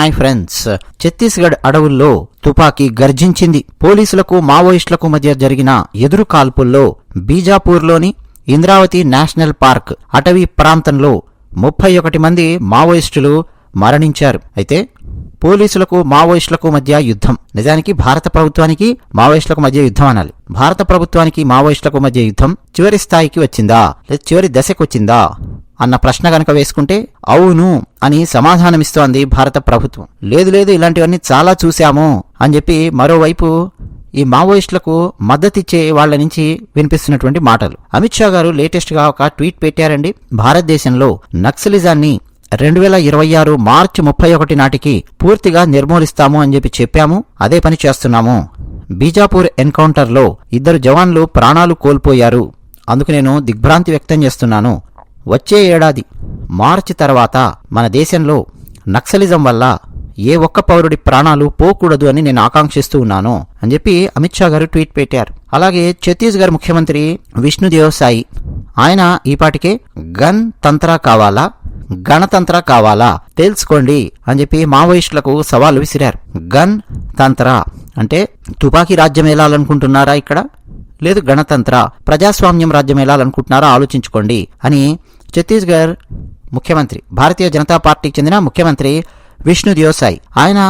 Hi friends. Chhattisgarh అడవుల్లో తుపాకీ గర్జించింది. పోలీసులకు మావోయిస్టులకు మధ్య జరిగిన ఎదురు కాల్పుల్లో బీజాపూర్లోని ఇంద్రావతి నేషనల్ పార్క్ అటవీ ప్రాంతంలో ముప్పై ఒకటి మంది మావోయిస్టులు మరణించారు. అయితే పోలీసులకు మావోయిస్టులకు మధ్య యుద్ధం. నిజానికి భారత ప్రభుత్వానికి మావోయిస్టులకు మధ్య యుద్ధం అనాలి. భారత ప్రభుత్వానికి మావోయిస్టులకు మధ్య యుద్ధం చివరి స్థాయికి వచ్చిందా? లేదా చివరి దశకు వచ్చిందా? అన్న ప్రశ్న కనుక వేసుకుంటే అవును అని సమాధానమిస్తోంది భారత ప్రభుత్వం. లేదు లేదు ఇలాంటివన్నీ చాలా చూశాము అని చెప్పి మరోవైపు ఈ మావోయిస్టులకు మద్దతిచ్చే వాళ్ళ నుంచి వినిపిస్తున్నటువంటి మాటలు. అమిత్ షా గారు లేటెస్ట్గా ఒక ట్వీట్ పెట్టారండి. భారతదేశంలో నక్సలిజాన్ని రెండు వేల ఇరవై ఆరు మార్చి ముప్పై ఒకటి నాటికి పూర్తిగా నిర్మూలిస్తాము అని చెప్పి చెప్పాము. అదే పని చేస్తున్నాము. బీజాపూర్ ఎన్కౌంటర్లో ఇద్దరు జవాన్లు ప్రాణాలు కోల్పోయారు. అందుకు నేను దిగ్భ్రాంతి వ్యక్తం చేస్తున్నాను. వచ్చే ఏడాది మార్చి తర్వాత మన దేశంలో నక్సలిజం వల్ల ఏ ఒక్క పౌరుడి ప్రాణాలు పోకూడదు అని నేను ఆకాంక్షిస్తూ ఉన్నాను అని చెప్పి అమిత్ షా గారు ట్వీట్ పెట్టారు. అలాగే ఛత్తీస్గఢ్ ముఖ్యమంత్రి విష్ణుదేవ్ సాయి ఆయన ఈపాటికే గన్ తంత్ర కావాలా గణతంత్ర కావాలా తెలుసుకోండి అని చెప్పి మావోయిస్టులకు సవాలు విసిరారు. గన్ తంత్ర అంటే తుపాకీ రాజ్యం ఏలాలనుకుంటున్నారా ఇక్కడ? లేదు గణతంత్ర ప్రజాస్వామ్యం రాజ్యం ఏలాలనుకుంటున్నారా ఆలోచించుకోండి అని ఛత్తీస్గఢ్ ముఖ్యమంత్రి భారతీయ జనతా పార్టీకి చెందిన ముఖ్యమంత్రి విష్ణు దియోసాయి ఆయన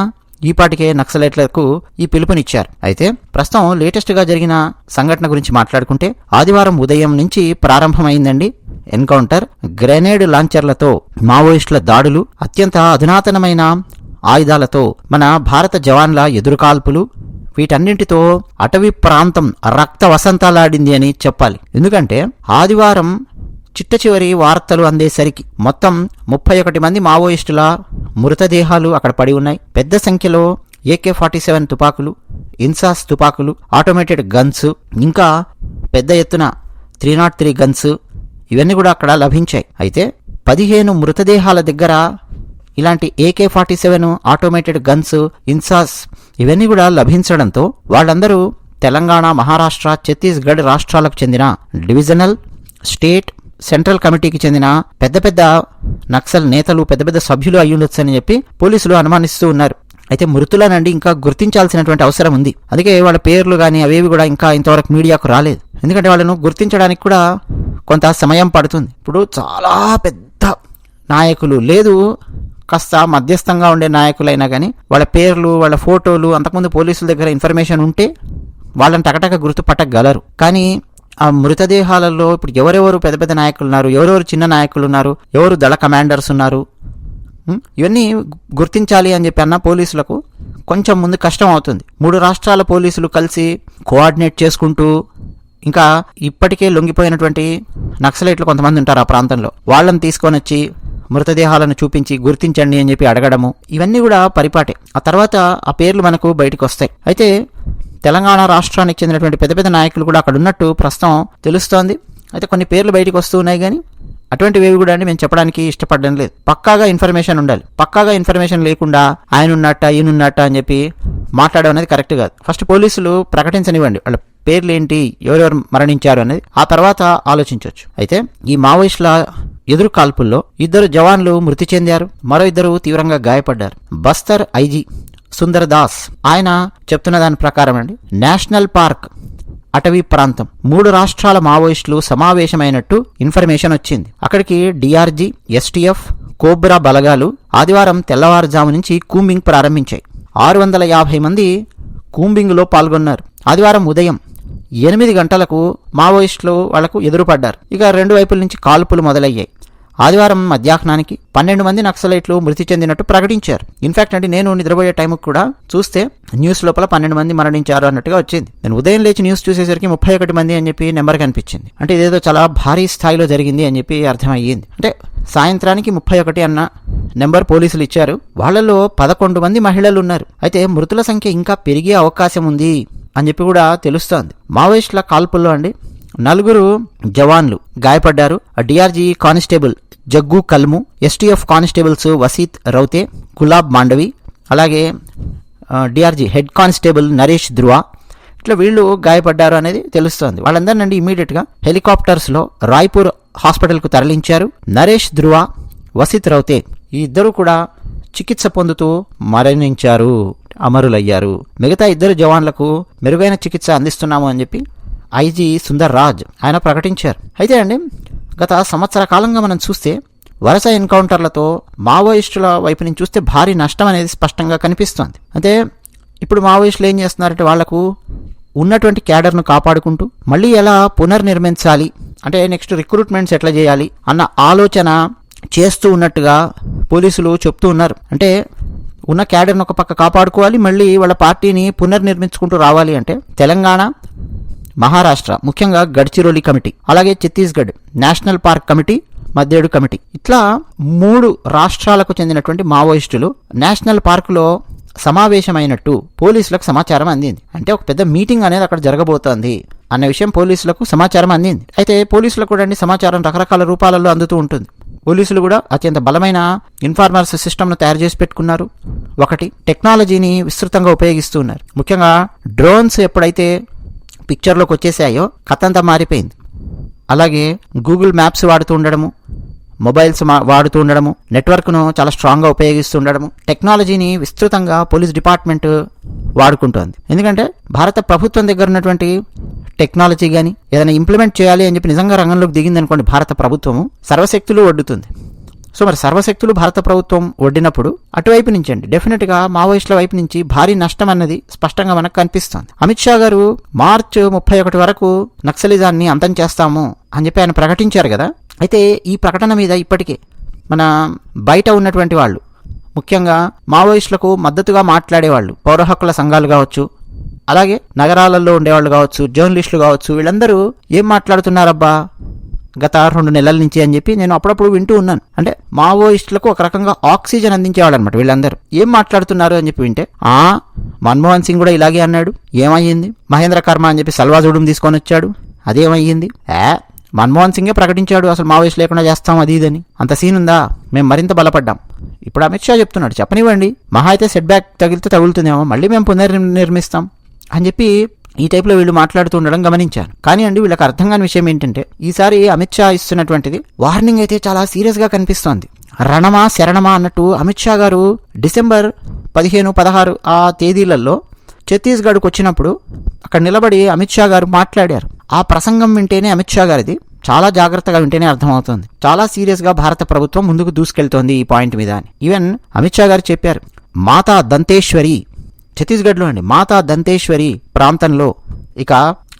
ఈపాటికే నక్సలైట్లకు ఈ పిలుపునిచ్చారు. అయితే ప్రస్తుతం లేటెస్ట్గా జరిగిన సంఘటన గురించి మాట్లాడుకుంటే ఆదివారం ఉదయం నుంచి ప్రారంభమైందండి ఎన్కౌంటర్ గ్రెనేడ్ లాంచర్లతో మావోయిస్టుల దాడులు అత్యంత అధునాతనమైన ఆయుధాలతో మన భారత జవాన్ల ఎదురుకాల్పులు వీటన్నింటితో అటవీ ప్రాంతం రక్త వసంతాలాడింది అని చెప్పాలి. ఎందుకంటే ఆదివారం చిట్ట చివరి వార్తలు అందేసరికి మొత్తం ముప్పై ఒకటి మంది మావోయిస్టుల మృతదేహాలు అక్కడ పడి ఉన్నాయి. పెద్ద సంఖ్యలో ఏకే ఫార్టీ సెవెన్ తుపాకులు ఇన్సాస్ తుపాకులు ఆటోమేటెడ్ గన్స్ ఇంకా పెద్ద ఎత్తున త్రీ నాట్ త్రీ గన్స్ ఇవన్నీ కూడా అక్కడ లభించాయి. అయితే పదిహేను మృతదేహాల దగ్గర ఇలాంటి AK forty seven automated guns INSAS ఇవన్నీ కూడా లభించడంతో వాళ్ళందరూ తెలంగాణ మహారాష్ట్ర ఛత్తీస్గఢ్ రాష్ట్రాలకు చెందిన డివిజనల్ స్టేట్ సెంట్రల్ కమిటీకి చెందిన పెద్ద పెద్ద నక్సల్ నేతలు పెద్ద పెద్ద సభ్యులు అయ్యుండొచ్చని చెప్పి పోలీసులు అనుమానిస్తూ ఉన్నారు. అయితే మృతులనండి ఇంకా గుర్తించాల్సినటువంటి అవసరం ఉంది. అందుకే వాళ్ళ పేర్లు కానీ అవేవి కూడా ఇంకా ఇంతవరకు మీడియాకు రాలేదు. ఎందుకంటే వాళ్ళను గుర్తించడానికి కూడా కొంత సమయం పడుతుంది. ఇప్పుడు చాలా పెద్ద నాయకులు లేదు. కాస్త మధ్యస్థంగా ఉండే నాయకులైనా కానీ వాళ్ళ పేర్లు వాళ్ళ ఫోటోలు అంతకుముందు పోలీసుల దగ్గర ఇన్ఫర్మేషన్ ఉంటే వాళ్ళని టకటక గుర్తుపట్టగలరు. కానీ ఆ మృతదేహాలలో ఇప్పుడు ఎవరెవరు పెద్ద పెద్ద నాయకులు ఉన్నారు ఎవరెవరు చిన్న నాయకులు ఉన్నారు ఎవరు దళ కమాండర్స్ ఉన్నారు? ఇవన్నీ గుర్తించాలి అని చెప్పి అన్న పోలీసులకు కొంచెం ముందు కష్టం అవుతుంది. మూడు రాష్ట్రాల పోలీసులు కలిసి కోఆర్డినేట్ చేసుకుంటూ ఇంకా ఇప్పటికే లొంగిపోయినటువంటి నక్సలైట్లు కొంతమంది ఉంటారు ఆ ప్రాంతంలో. వాళ్ళని తీసుకొని వచ్చి మృతదేహాలను చూపించి గుర్తించండి అని చెప్పి అడగడము ఇవన్నీ కూడా పరిపాటే. ఆ తర్వాత ఆ పేర్లు మనకు బయటకు వస్తాయి. అయితే తెలంగాణ రాష్ట్రానికి చెందినటువంటి పెద్ద పెద్ద నాయకులు కూడా అక్కడ ఉన్నట్టు ప్రస్తుతం తెలుస్తోంది. అయితే కొన్ని పేర్లు బయటకు వస్తూ ఉన్నాయి కానీ అటువంటి వేవి కూడా అండి మేము చెప్పడానికి ఇష్టపడడం లేదు. పక్కాగా ఇన్ఫర్మేషన్ ఉండాలి. పక్కాగా ఇన్ఫర్మేషన్ లేకుండా ఆయన ఉన్నట్ట ఈయన ఉన్నట్ట అని చెప్పి మాట్లాడడం అనేది కరెక్ట్ కాదు. ఫస్ట్ పోలీసులు ప్రకటించనివ్వండి. వాళ్ళ పేర్లు ఏంటి ఎవరెవరు మరణించారు అనేది ఆ తర్వాత ఆలోచించవచ్చు అయితే ఈ మావోయిస్టుల ఎదురు కాల్పుల్లో ఇద్దరు జవాన్లు మృతి చెందారు. మరో ఇద్దరు తీవ్రంగా గాయపడ్డారు. బస్తర్ ఐజీ సుందర్ దాస్ ఆయన చెప్తున్న దాని ప్రకారం అండి. నేషనల్ పార్క్ అటవీ ప్రాంతం. మూడు రాష్ట్రాల మావోయిస్టులు సమావేశమైనట్టు ఇన్ఫర్మేషన్ వచ్చింది. అక్కడికి డిఆర్జీ ఎస్టీఎఫ్ కోబ్రా బలగాలు ఆదివారం తెల్లవారుజాము నుంచి కూంబింగ్ ప్రారంభించాయి. ఆరు వందల యాభై మంది కూంబింగ్లో పాల్గొన్నారు. ఆదివారం ఉదయం ఎనిమిది గంటలకు మావోయిస్టులు వాళ్ళకు ఎదురుపడ్డారు. ఇక రెండు వైపుల నుంచి కాల్పులు మొదలయ్యాయి. ఆదివారం మధ్యాహ్నానికి పన్నెండు మంది నక్సలైట్లు మృతి చెందినట్టు ప్రకటించారు. ఇన్ఫాక్ట్ అంటే నేను నిద్రపోయే టైంకి కూడా చూస్తే న్యూస్ లోపల పన్నెండు మంది మరణించారు అన్నట్టుగా వచ్చింది. నేను ఉదయం లేచి న్యూస్ చూసేసరికి ముప్పై ఒకటి మంది అని చెప్పి నెంబర్ కనిపించింది. అంటే ఇదేదో చాలా భారీ స్థాయిలో జరిగింది అని చెప్పి అర్థమయ్యింది. అంటే సాయంత్రానికి ముప్పై ఒకటి అన్న నెంబర్ పోలీసులు ఇచ్చారు. వాళ్ళలో పదకొండు మంది మహిళలు ఉన్నారు. అయితే మృతుల సంఖ్య ఇంకా పెరిగే అవకాశం ఉంది అని చెప్పి కూడా తెలుస్తోంది. మావోయిస్టుల కాల్పుల్లో అండి నలుగురు జవాన్లు గాయపడ్డారు. DRG constable Jaggu Kalmu STF constables Vasit Raute Gulab Mandavi అలాగే DRG head constable Naresh Dhruv. ఇట్లా వీళ్ళు గాయపడ్డారు అనేది తెలుస్తోంది. వాళ్ళందరినండి ఇమీడియట్గా హెలికాప్టర్స్లో రాయ్పూర్ హాస్పిటల్కు తరలించారు నరేష్ ధ్రువ వసిత్ రౌతే. ఈ ఇద్దరు కూడా చికిత్స పొందుతూ మరణించారు అమరులయ్యారు. మిగతా ఇద్దరు జవాన్లకు మెరుగైన చికిత్స అందిస్తున్నాము అని చెప్పి ఐజీ సుందర్ రాజ్ ఆయన ప్రకటించారు. అయితే అండి గత సంవత్సర కాలంగా మనం చూస్తే వరుస ఎన్కౌంటర్లతో మావోయిస్టుల వైపు నుంచి చూస్తే భారీ నష్టం అనేది స్పష్టంగా కనిపిస్తోంది. అంటే ఇప్పుడు మావోయిస్టులు ఏం చేస్తున్నారంటే వాళ్ళకు ఉన్నటువంటి క్యాడర్ను కాపాడుకుంటూ మళ్ళీ ఎలా పునర్నిర్మించాలి అంటే నెక్స్ట్ రిక్రూట్మెంట్స్ ఎట్లా చేయాలి అన్న ఆలోచన చేస్తూ ఉన్నట్టుగా పోలీసులు చెప్తూ ఉన్నారు. అంటే ఉన్న క్యాడర్ను ఒక పక్క కాపాడుకోవాలి మళ్ళీ వాళ్ళ పార్టీని పునర్నిర్మించుకుంటూ రావాలి అంటే తెలంగాణ మహారాష్ట్ర ముఖ్యంగా గడ్చిరోలి కమిటీ అలాగే ఛత్తీస్గఢ్ నేషనల్ పార్క్ కమిటీ మధ్యేడు కమిటీ. ఇట్లా మూడు రాష్ట్రాలకు చెందినటువంటి మావోయిస్టులు నేషనల్ పార్కులో సమావేశమైనట్టు పోలీసులకు సమాచారం అందింది. అంటే ఒక పెద్ద మీటింగ్ అనేది అక్కడ జరగబోతోంది అన్న విషయం పోలీసులకు సమాచారం అందింది. అయితే పోలీసులకు కూడా అండి సమాచారం రకరకాల రూపాలలో అందుతూ ఉంటుంది. పోలీసులు కూడా అత్యంత బలమైన ఇన్ఫార్మర్స్ సిస్టమ్ను తయారు చేసి పెట్టుకున్నారు. ఒకటి టెక్నాలజీని విస్తృతంగా ఉపయోగిస్తున్నారు ముఖ్యంగా డ్రోన్స్ ఎప్పుడైతే పిక్చర్లోకి వచ్చేసాయో కథ అంతా మారిపోయింది. అలాగే గూగుల్ మ్యాప్స్ వాడుతూ ఉండడము మొబైల్స్ మా- వాడుతూ ఉండడము నెట్వర్క్ను చాలా స్ట్రాంగ్గా ఉపయోగిస్తూ ఉండడము టెక్నాలజీని విస్తృతంగా పోలీస్ డిపార్ట్మెంట్ వాడుకుంటోంది. ఎందుకంటే భారత ప్రభుత్వం దగ్గర ఉన్నటువంటి టెక్నాలజీ కానీ ఏదైనా ఇంప్లిమెంట్ చేయాలి అని చెప్పి నిజంగా రంగంలోకి దిగింది అనుకోండి భారత ప్రభుత్వము సర్వశక్తులు వడ్డుతుంది సో మరి సర్వశక్తులు భారత ప్రభుత్వం ఒడ్డినప్పుడు అటువైపు నుంచి అండి డెఫినెట్గా మావోయిస్టుల వైపు నుంచి భారీ నష్టం అన్నది స్పష్టంగా మనకు కనిపిస్తోంది. అమిత్ షా గారు మార్చ్ ముప్పై ఒకటి వరకు నక్సలిజాన్ని అంతం చేస్తాము అని చెప్పి ఆయన ప్రకటించారు కదా. అయితే ఈ ప్రకటన మీద ఇప్పటికే మన బయట ఉన్నటువంటి వాళ్ళు ముఖ్యంగా మావోయిస్టులకు మద్దతుగా మాట్లాడేవాళ్ళు పౌర హక్కుల సంఘాలు కావచ్చు అలాగే నగరాలలో ఉండేవాళ్ళు కావచ్చు జర్నలిస్టులు కావచ్చు వీళ్ళందరూ ఏం మాట్లాడుతున్నారబ్బా? గత రెండు నెలల నుంచి అని చెప్పి నేను అప్పుడప్పుడు వింటూ ఉన్నాను. అంటే మావోయిస్టులకు ఒక రకంగా ఆక్సిజన్ అందించేవాళ్ళు అనమాట వీళ్ళందరూ. ఏం మాట్లాడుతున్నారు అని చెప్పి వింటే ఆ మన్మోహన్ సింగ్ కూడా ఇలాగే అన్నాడు. ఏమయ్యింది? మహేంద్ర కర్మ అని చెప్పి సల్వాజుడుం తీసుకొని వచ్చాడు. అదేమయ్యింది? ఏ మన్మోహన్ సింగే ప్రకటించాడు అసలు మావోయిస్ట్ లేకుండా చేస్తాం అది ఇదని అంత సీన్ ఉందా? మేము మరింత బలపడ్డాం. ఇప్పుడు అమిత్ షా చెప్తున్నాడు చెప్పనివ్వండి. మహా అయితే సెట్ బ్యాక్ తగిలితే తగులుతుందేమో మళ్ళీ మేము పునర్నిర్మిస్తాం అని చెప్పి ఈ టైప్లో వీళ్ళు మాట్లాడుతూ ఉండడం గమనించాను. కానీ అండి వీళ్ళకి అర్థం కాని విషయం ఏంటంటే ఈసారి అమిత్ షా ఇస్తున్నటువంటిది వార్నింగ్ అయితే చాలా సీరియస్గా కనిపిస్తోంది. రణమా శరణమా అన్నట్టు అమిత్ షా గారు డిసెంబర్ పదిహేను పదహారు ఆ తేదీలలో ఛత్తీస్గఢ్కి వచ్చినప్పుడు అక్కడ నిలబడి అమిత్ షా గారు మాట్లాడారు. ఆ ప్రసంగం వింటేనే అమిత్ షా గారిది చాలా జాగ్రత్తగా వింటేనే అర్థమవుతుంది. చాలా సీరియస్గా భారత ప్రభుత్వం ముందుకు దూసుకెళ్తోంది ఈ పాయింట్ మీద అని. ఈవెన్ అమిత్ షా గారు చెప్పారు మాతా దంతేశ్వరి ఛత్తీస్గఢ్లో మాతా దంతేశ్వరి ప్రాంతంలో ఇక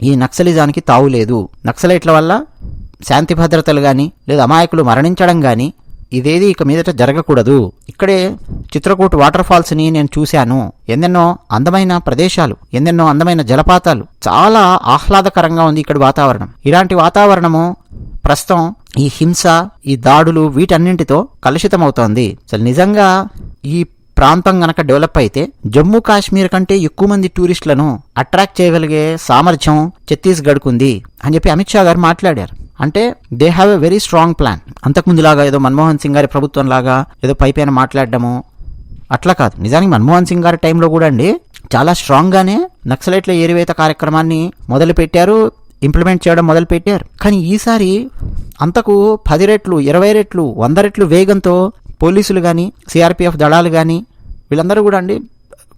ఈ నక్సలిజానికి తావు లేదు. నక్సలైట్ల వల్ల శాంతి భద్రతలు కానీ లేదా అమాయకులు మరణించడం కానీ ఇదేది ఇక మీదట జరగకూడదు. ఇక్కడే చిత్రకూట్ వాటర్ ఫాల్స్ని నేను చూశాను. ఎన్నెన్నో అందమైన ప్రదేశాలు ఎన్నెన్నో అందమైన జలపాతాలు. చాలా ఆహ్లాదకరంగా ఉంది ఇక్కడ వాతావరణం. ఇలాంటి వాతావరణము ప్రస్తుతం ఈ హింస ఈ దాడులు వీటన్నింటితో కలుషితమవుతోంది. అసలు నిజంగా ఈ ప్రాంతం గనక డెవలప్ అయితే జమ్మూ కాశ్మీర్ కంటే ఎక్కువ మంది టూరిస్టులను అట్రాక్ట్ చేయగలిగే సామర్థ్యం ఛత్తీస్గఢ్కు ఉంది అని చెప్పి అమిత్ షా గారు మాట్లాడారు. అంటే they have a very strong plan అంతకుముందులాగా ఏదో మన్మోహన్ సింగ్ గారి ప్రభుత్వం లాగా ఏదో పైపైన మాట్లాడడము అట్లా కాదు. నిజానికి మన్మోహన్ సింగ్ గారి టైంలో కూడా అండి చాలా స్ట్రాంగ్గానే నక్సలైట్ల ఏరివేత కార్యక్రమాన్ని మొదలుపెట్టారు ఇంప్లిమెంట్ చేయడం మొదలుపెట్టారు కానీ ఈసారి అంతకు పది రెట్లు ఇరవై రెట్లు వంద రెట్లు వేగంతో పోలీసులు కానీ సిఆర్పిఎఫ్ దళాలు కానీ వీళ్ళందరూ కూడా అండి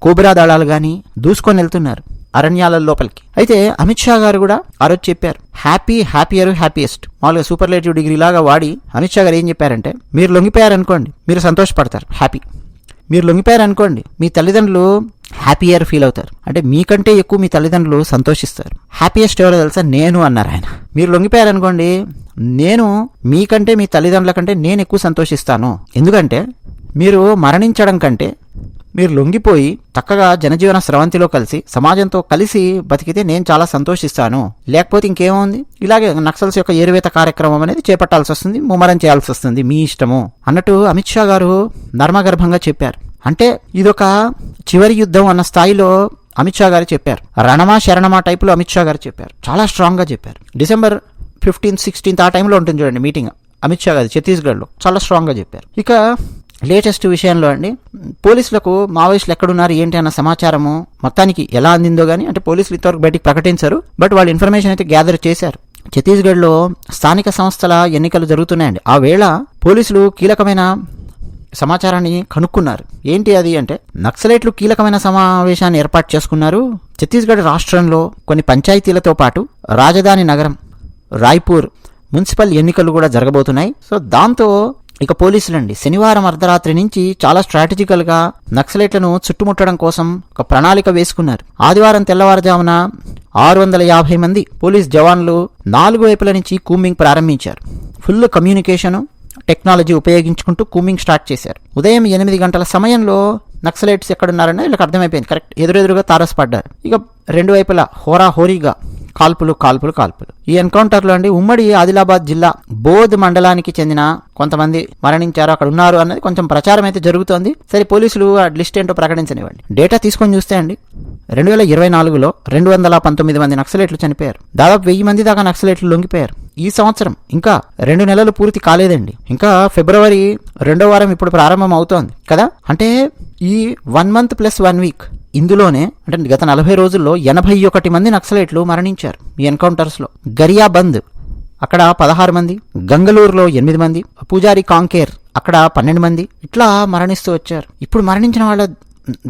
కోబ్రా దళాలు కానీ దూసుకొని వెళ్తున్నారు అరణ్యాల లోపలికి. అయితే అమిత్ షా గారు కూడా ఆ రోజు చెప్పారు హ్యాపీ హ్యాపీయర్ హ్యాపీయెస్ట్ మామూలుగా సూపర్లేటివ్ డిగ్రీ లాగా వాడి అమిత్ షా గారు ఏం చెప్పారంటే మీరు లొంగిపోయారనుకోండి మీరు సంతోషపడతారు హ్యాపీ మీరు లొంగిపోయారనుకోండి మీ తల్లిదండ్రులు హ్యాపీయర్ ఫీల్ అవుతారు. అంటే మీకంటే ఎక్కువ మీ తల్లిదండ్రులు సంతోషిస్తారు. హ్యాపీయెస్ట్ ఎవరో తెలుసా? నేను అన్నారు ఆయన. మీరు లొంగిపోయారనుకోండి నేను మీకంటే మీ తల్లిదండ్రుల కంటే నేను ఎక్కువ సంతోషిస్తాను. ఎందుకంటే మీరు మరణించడం కంటే మీరు లొంగిపోయి చక్కగా జనజీవన స్రవంతిలో కలిసి సమాజంతో కలిసి బతికితే నేను చాలా సంతోషిస్తాను. లేకపోతే ఇంకేముంది? ఇలాగే నక్సల్స్ యొక్క ఏరువేత కార్యక్రమం అనేది చేపట్టాల్సి వస్తుంది ముమ్మరం చేయాల్సి వస్తుంది. మీ ఇష్టము అన్నట్టు అమిత్ షా గారు నర్మగర్భంగా చెప్పారు. అంటే ఇదొక చివరి యుద్ధం అన్న స్థాయిలో అమిత్ షా గారు చెప్పారు. రణమా శరణమా టైపులో అమిత్ షా గారు చెప్పారు. చాలా స్ట్రాంగ్గా చెప్పారు. డిసెంబర్ ఫిఫ్టీన్త్ సిక్స్టీన్త్ ఆ టైంలో ఉంటుంది చూడండి మీటింగ్. అమిత్ షా గారు ఛత్తీస్గఢ్లో చాలా స్ట్రాంగ్గా చెప్పారు. ఇక లేటెస్ట్ విషయంలో అండి పోలీసులకు మావోయిస్టులు ఎక్కడున్నారు ఏంటి అన్న సమాచారము మొత్తానికి ఎలా అందిందో కానీ అంటే పోలీసులు ఇంతవరకు బయటికి ప్రకటించారు బట్ వాళ్ళు ఇన్ఫర్మేషన్ అయితే గ్యాదర్ చేశారు. ఛత్తీస్గఢ్లో స్థానిక సంస్థల ఎన్నికలు జరుగుతున్నాయండి. ఆ వేళ పోలీసులు కీలకమైన సమాచారాన్ని కనుక్కున్నారు. ఏంటి అది అంటే నక్సలైట్లు కీలకమైన సమావేశాన్ని ఏర్పాటు చేసుకున్నారు. ఛత్తీస్గఢ్ రాష్ట్రంలో కొన్ని పంచాయతీలతో పాటు రాజధాని నగరం రాయ్పూర్ మున్సిపల్ ఎన్నికలు కూడా జరగబోతున్నాయి. సో దాంతో ఇక పోలీసులండి శనివారం అర్ధరాత్రి నుంచి చాలా స్ట్రాటజికల్గా నక్సలైట్లను చుట్టుముట్టడం కోసం ఒక ప్రణాళిక వేసుకున్నారు. ఆదివారం తెల్లవారుజామున ఆరు వందల యాభై మంది పోలీస్ జవాన్లు నాలుగు వైపుల నుంచి కూమింగ్ ప్రారంభించారు. ఫుల్ కమ్యూనికేషను టెక్నాలజీ ఉపయోగించుకుంటూ కూమింగ్ స్టార్ట్ చేశారు. ఉదయం ఎనిమిది గంటల సమయంలో నక్సలైట్స్ ఎక్కడున్నారని వీళ్ళకి అర్థమైపోయింది. కరెక్ట్. ఎదురెదురుగా తారసపడ్డారు. ఇక రెండు వైపులా హోరా హోరీగా కాల్పులు కాల్పులు కాల్పులు. ఈ ఎన్కౌంటర్లో అండి ఉమ్మడి ఆదిలాబాద్ జిల్లా బోధ్ మండలానికి చెందిన కొంతమంది మరణించారు అక్కడ ఉన్నారు అన్నది కొంచెం ప్రచారం అయితే జరుగుతోంది. సరే పోలీసులు ఆ లిస్ట్ ఏంటో ప్రకటించనివ్వండి. డేటా తీసుకొని చూస్తే అండి రెండు వేల ఇరవై నాలుగులో రెండు వందల పంతొమ్మిది మంది నక్సలైట్లు చనిపోయారు. దాదాపు వెయ్యి మంది దాకా నక్సలైట్లు లొంగిపోయారు. ఈ సంవత్సరం ఇంకా రెండు నెలలు పూర్తి కాలేదండి. ఇంకా ఫిబ్రవరి రెండో వారం ఇప్పుడు ప్రారంభం అవుతోంది కదా? అంటే ఈ one month plus one week ఇందులోనే అంటే గత నలభై రోజుల్లో ఎనభై ఒకటి మంది నక్సలైట్లు మరణించారు ఈ ఎన్కౌంటర్స్లో. గరియాబంద్ అక్కడ పదహారు మంది గంగలూరులో ఎనిమిది మంది పూజారి కాంకేర్ అక్కడ పన్నెండు మంది ఇట్లా మరణిస్తూ వచ్చారు. ఇప్పుడు మరణించిన వాళ్ళ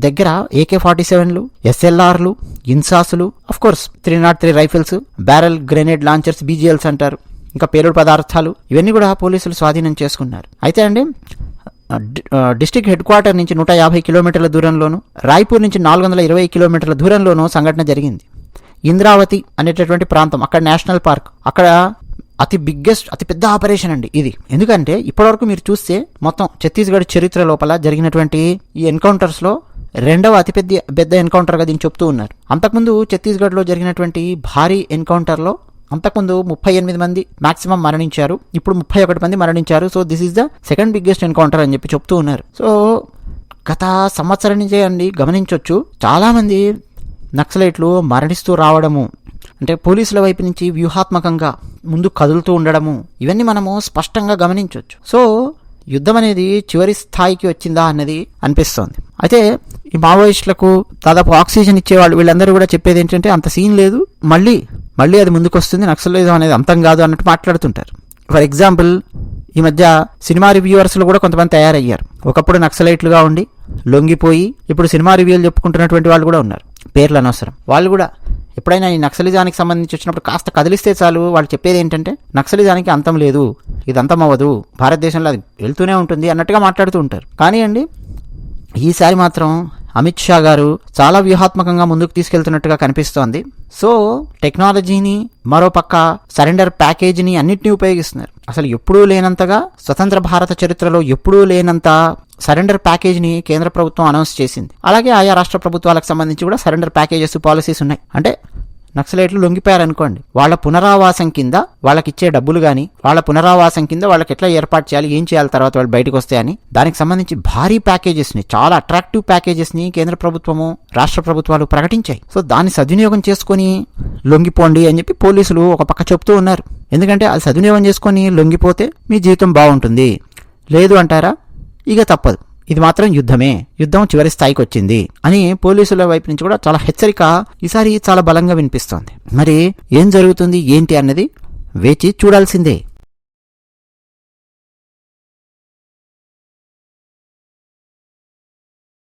దగ్గర ఏకే ఫార్టీ సెవెన్లు ఎస్ఎల్ఆర్లు ఇన్సాసులు course three not three rifles barrel grenade launchers BGLs అంటారు. ఇంకా పేలుడు పదార్థాలు ఇవన్నీ కూడా పోలీసులు స్వాధీనం చేసుకున్నారు. అయితే అండి డిస్టిక్ డిస్ట్రిక్ట్ హెడ్ క్వార్టర్ నుంచి నూట యాభై కిలోమీటర్ల దూరంలోను రాయ్పూర్ నుంచి నాలుగు వందల ఇరవై కిలోమీటర్ల దూరంలోనూ సంఘటన జరిగింది. ఇంద్రావతి అనేటటువంటి ప్రాంతం అక్కడ నేషనల్ పార్క్ అక్కడ అతి బిగ్గెస్ట్ అతి పెద్ద ఆపరేషన్ అండి ఇది. ఎందుకంటే ఇప్పటివరకు మీరు చూస్తే మొత్తం ఛత్తీస్గఢ్ చరిత్ర లోపల జరిగినటువంటి ఈ ఎన్కౌంటర్స్లో రెండవ అతిపెద్ద పెద్ద ఎన్కౌంటర్గా దీన్ని చెప్తూ ఉన్నారు. అంతకుముందు ఛత్తీస్గఢ్లో జరిగినటువంటి భారీ ఎన్కౌంటర్లో అంతకుముందు ముప్పై ఎనిమిది మంది మాక్సిమం మరణించారు. ఇప్పుడు ముప్పై ఒకటి మంది మరణించారు. So this is the second biggest encounter అని చెప్పి చెప్తూ ఉన్నారు. సో గత సంవత్సరం నుంచే అండి గమనించవచ్చు చాలామంది నక్సలైట్లు మరణిస్తూ రావడము అంటే పోలీసుల వైపు నుంచి వ్యూహాత్మకంగా ముందు కదులుతూ ఉండడము ఇవన్నీ మనము స్పష్టంగా గమనించవచ్చు సో యుద్ధం అనేది చివరి స్థాయికి వచ్చిందా అన్నది అనిపిస్తోంది. అయితే ఈ మావోయిస్టులకు దాదాపు ఆక్సిజన్ ఇచ్చేవాళ్ళు వీళ్ళందరూ కూడా చెప్పేది ఏంటంటే అంత సీన్ లేదు. మళ్ళీ మళ్ళీ అది ముందుకు వస్తుంది నక్సలిజం అనేది అంతం కాదు అన్నట్టు మాట్లాడుతుంటారు. ఫర్ ఎగ్జాంపుల్ ఈ మధ్య సినిమా రివ్యూవర్స్లు కూడా కొంతమంది తయారయ్యారు. ఒకప్పుడు నక్సలైట్లుగా ఉండి లొంగిపోయి ఇప్పుడు సినిమా రివ్యూలు చెప్పుకుంటున్నటువంటి వాళ్ళు కూడా ఉన్నారు. పేర్లు అనవసరం. వాళ్ళు కూడా ఎప్పుడైనా ఈ నక్సలిజానికి సంబంధించి వచ్చినప్పుడు కాస్త కదిలిస్తే చాలు వాళ్ళు చెప్పేది ఏంటంటే నక్సలిజానికి అంతం లేదు ఇది అంతం అవ్వదు భారతదేశంలో అది వెళ్తూనే ఉంటుంది అన్నట్టుగా మాట్లాడుతూ ఉంటారు. కానీ అండి ఈసారి మాత్రం అమిత్ షా గారు చాలా వ్యూహాత్మకంగా ముందుకు తీసుకెళ్తున్నట్టుగా కనిపిస్తోంది. సో టెక్నాలజీని మరో పక్క సరెండర్ ప్యాకేజీని అన్నిటినీ ఉపయోగిస్తున్నారు. అసలు ఎప్పుడూ లేనంతగా స్వతంత్ర భారత చరిత్రలో ఎప్పుడూ లేనంత సరెండర్ ప్యాకేజీని కేంద్ర ప్రభుత్వం అనౌన్స్ చేసింది. అలాగే ఆయా రాష్ట్ర ప్రభుత్వాలకు సంబంధించి కూడా సరెండర్ ప్యాకేజెస్ పాలసీస్ ఉన్నాయి. అంటే నక్సలైట్లు లొంగిపోయారనుకోండి. వాళ్ళ పునరావాసం కింద వాళ్ళకి ఇచ్చే డబ్బులు కానీ వాళ్ళ పునరావాసం కింద వాళ్ళకి ఎట్లా ఏర్పాటు చేయాలి ఏం చేయాలి తర్వాత వాళ్ళు బయటకు వస్తాయని దానికి సంబంధించి భారీ ప్యాకేజెస్ని చాలా అట్రాక్టివ్ ప్యాకేజెస్ని కేంద్ర ప్రభుత్వము రాష్ట్ర ప్రభుత్వాలు ప్రకటించాయి. సో దాన్ని సద్వినియోగం చేసుకొని లొంగిపోండి అని చెప్పి పోలీసులు ఒక పక్క చెప్తూ ఉన్నారు. ఎందుకంటే అది సద్వినియోగం చేసుకొని లొంగిపోతే మీ జీవితం బాగుంటుంది. లేదు అంటారా? ఇక తప్పదు. ఇది మాత్రం యుద్ధమే. యుద్ధం చివరి స్థాయికి వచ్చింది అని పోలీసుల వైపు నుంచి కూడా చాలా హెచ్చరిక ఈసారి చాలా బలంగా వినిపిస్తోంది. మరి ఏం జరుగుతుంది? ఏంటి అన్నది వేచి చూడాల్సిందే.